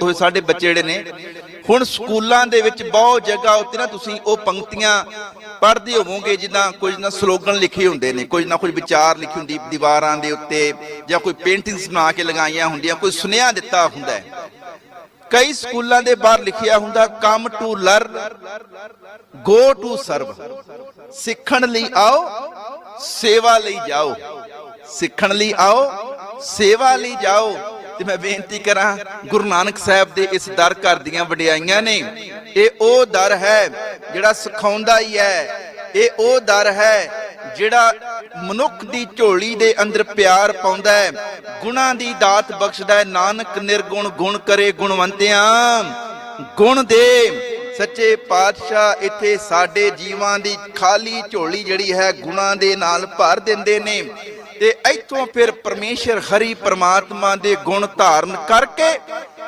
ਫੁੱਟ ਸਾਡੇ ਬੱਚੇ ਜਿਹੜੇ ਨੇ, ਹੁਣ ਸਕੂਲਾਂ ਦੇ ਵਿੱਚ ਬਹੁਤ ਜਗ੍ਹਾ ਉੱਤੇ ਨਾ ਤੁਸੀਂ ਉਹ ਪੰਕਤੀਆਂ ਪੜ੍ਹਦੇ ਹੋਵੋਗੇ ਜਿੱਦਾਂ ਕੁਝ ਨਾ ਸਲੋਗਨ ਲਿਖੇ ਹੁੰਦੇ ਨੇ, ਕੁਝ ਨਾ ਕੁਝ ਵਿਚਾਰ ਲਿਖੀ ਹੁੰਦੀ, ਦੀਵਾਰਾਂ ਦੇ ਉੱਤੇ ਜਾਂ ਕੋਈ ਪੇਂਟਿੰਗਸ ਬਣਾ ਕੇ ਲਗਾਈਆਂ ਹੁੰਦੀਆਂ, ਕੋਈ ਸੁਨੇਹਾ ਦਿੱਤਾ ਹੁੰਦਾ ਹੈ। ਕਈ ਸਕੂਲਾਂ ਦੇ ਬਾਹਰ ਲਿਖਿਆ ਹੁੰਦਾ come to learn go to serve ਸਿੱਖਣ ਲਈ ਆਓ, ਸੇਵਾ ਲਈ ਜਾਓ। ਸਿੱਖਣ ਲਈ ਆਓ, ਸੇਵਾ ਲਈ ਜਾਓ। ਤੇ ਮੈਂ ਬੇਨਤੀ ਕਰਾਂ, ਗੁਰੂ ਨਾਨਕ ਸਾਹਿਬ ਦੇ ਇਸ ਦਰ ਘਰ ਦੀਆਂ ਵਡਿਆਈਆਂ ਨੇ, ਇਹ ਉਹ ਦਰ ਹੈ ਜਿਹੜਾ ਸਿਖਾਉਂਦਾ ਹੀ ਹੈ, ਇਹ ਉਹ ਦਰ ਹੈ ਜਿਹੜਾ ਮਨੁੱਖ ਦੀ ਝੋਲੀ ਦੇ ਅੰਦਰ ਪਿਆਰ ਪਾਉਂਦਾ ਹੈ, ਗੁਣਾਂ ਦੀ ਦਾਤ ਬਖਸ਼ਦਾ ਹੈ, ਨਾਨਕ ਨਿਰਗੁਣ ਗੁਣ ਕਰੇ ਗੁਣਵੰਤਿਆਂ, ਗੁਣ ਦੇ ਸੱਚੇ ਪਾਤਸ਼ਾਹ ਇੱਥੇ ਸਾਡੇ ਜੀਵਾਂ ਦੀ ਖਾਲੀ ਝੋਲੀ ਜਿਹੜੀ ਹੈ, ਗੁਣਾਂ ਦੇ ਨਾਲ ਭਰ ਦਿੰਦੇ ਨੇ ਤੇ ਇੱਥੋਂ ਫਿਰ ਪਰਮੇਸ਼ਰ ਹਰੀ ਪਰਮਾਤਮਾ ਦੇ ਗੁਣ ਧਾਰਨ ਕਰਕੇ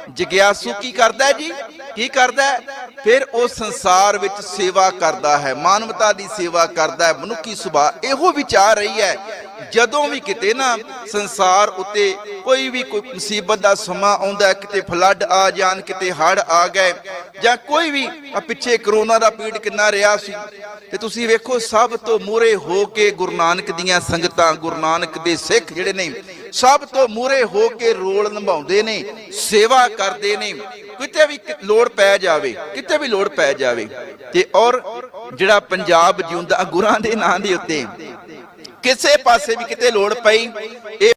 ਜਿਗਿਆਸੂ ਕੀ ਕਰਦਾ ਹੈ ਜੀ? ਕੀ ਕਰਦਾ? ਹੈ ਫਿਰ ਉਹ ਸੰਸਾਰ ਵਿੱਚ ਸੇਵਾ ਕਰਦਾ ਹੈ, ਮਾਨਵਤਾ ਦੀ ਸੇਵਾ ਕਰਦਾ ਹੈ, ਮਨੁੱਖੀ ਸੁਭਾਅ ਇਹੋ ਵਿਚਾਰ ਰਹੀ ਹੈ। ਜਦੋਂ ਵੀ ਕਿਤੇ ਨਾ ਸੰਸਾਰ ਉੱਤੇ ਕੋਈ ਵੀ ਕੋਈ ਮੁਸੀਬਤ ਦਾ ਸਮਾਂ ਆਉਂਦਾ ਕਿਤੇ ਫਲੱਡ ਆ ਜਾਣ, ਕਿਤੇ ਹੜ੍ਹ ਆ ਗਏ, ਜਾਂ ਕੋਈ ਵੀ ਆ ਪਿੱਛੇ ਕਰੋਨਾ ਦਾ ਪੀੜ ਕਿੰਨਾ ਰਿਹਾ ਸੀ, ਤੇ ਤੁਸੀਂ ਵੇਖੋ ਸਭ ਤੋਂ ਮੂਰੇ ਹੋ ਕੇ ਗੁਰੂ ਨਾਨਕ ਦੀਆਂ ਸੰਗਤਾਂ, ਗੁਰੂ ਨਾਨਕ ਦੇ ਸਿੱਖ ਜਿਹੜੇ ਨੇ, ਸਭ ਤੋਂ ਮੂਰੇ ਹੋ ਕੇ ਰੋਲ ਨਿਭਾਉਂਦੇ ਨੇ, ਸੇਵਾ ਕਰਦੇ ਨੇ, ਕਿਤੇ ਵੀ ਲੋੜ ਪੈ ਜਾਵੇ, ਕਿਤੇ ਵੀ ਲੋੜ ਪੈ ਜਾਵੇ, ਤੇ ਔਰ ਜਿਹੜਾ ਪੰਜਾਬ ਜਿਉਂਦਾ ਗੁਰਾਂ ਦੇ ਨਾਂ ਦੇ ਉੱਤੇ ਕਿਸੇ ਪਾਸੇ ਵੀ ਕਿਤੇ ਲੋੜ ਪਈ ਇਹ